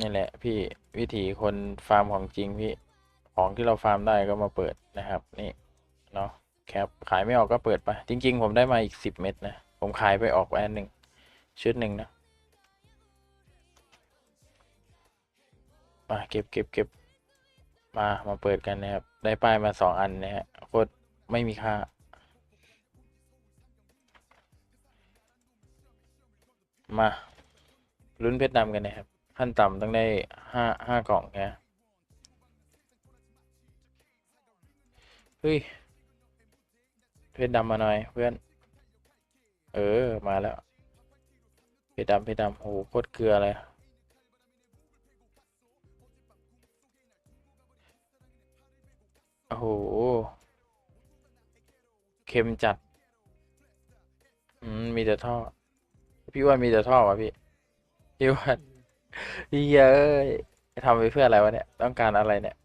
นี่แหละ พี่วิถีคนฟาร์มของจริงพี่ของที่เราฟาร์มได้ก็มาเปิดนะครับ นี่เนาะแคปขายไม่ออกก็เปิดไป จริง ๆ ผมได้มาอีกสิบเม็ดนะ ผมขายไปออกไปอันหนึ่งชุดหนึ่งนะมาเก็บเก็บเก็บมามาเปิดกันนะครับ ได้ป้ายมาสองอันนะฮะโคตรไม่มีค่ามาลุ้นเพชรดำกันนะครับ ขั้นต่ำต้องได้ห้าห้ากล่องนะเฮ้ย เพชรดำมาหน่อยเพื่อน เออ มาแล้ว เพชรดำเพชรดำโหโคตรเกลือเลยโอ้โห เค็มจัด อืม มีแต่ท่อ พี่ว่ามีแต่ท่อวะพี่ พี่ว่า เอ้ยทำไปเพื่ออะไรวะเนี่ย ต้องการอะไรเนี่ย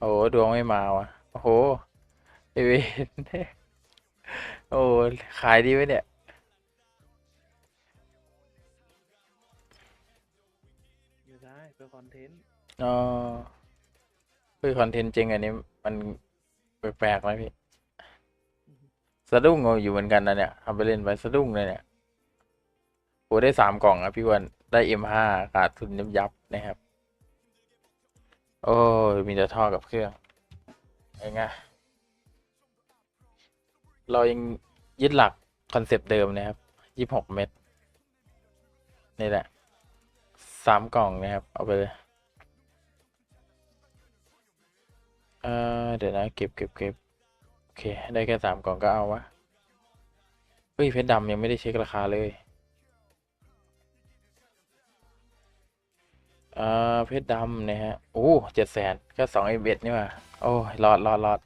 โอ้โหดวงไม่มาวะโอ้โหไอเวนโอ้ขายดีไหมเนี่ยไม่ได้เพื่อคอนเทนต์อ๋อเพื่อคอนเทนต์จริงอันนี้มันแปลกๆไหมพี่ สะดุ้งอยู่เหมือนกันนะเนี่ยทำไปเล่นไปสะดุ้งเลยเนี่ย โอ้ได้สามกล่องอะพี่วันได้เอ็มห้าขาดทุนยับยับนะครับ โอ้ยมีแต่ท่อกับเครื่องไงไงเรายังยึดหลักคอนเซปต์เดิมนะครับยี่หกเม็ดนี่แหละสามกล่องนะครับ เอาไปเลยเออเดี๋ยวนะเก็บเก็บเก็บโอเค ได้แค่สามกล่องก็เอาวะเฮ้ยเพชรดำยังไม่ได้เช็คราคาเลย เอ่อเพชรดำนะฮะโอ้เจ็ดแสนก็สองเอ็มเอ็ดนี่ว่ะโอ้ยรอดรอดรอด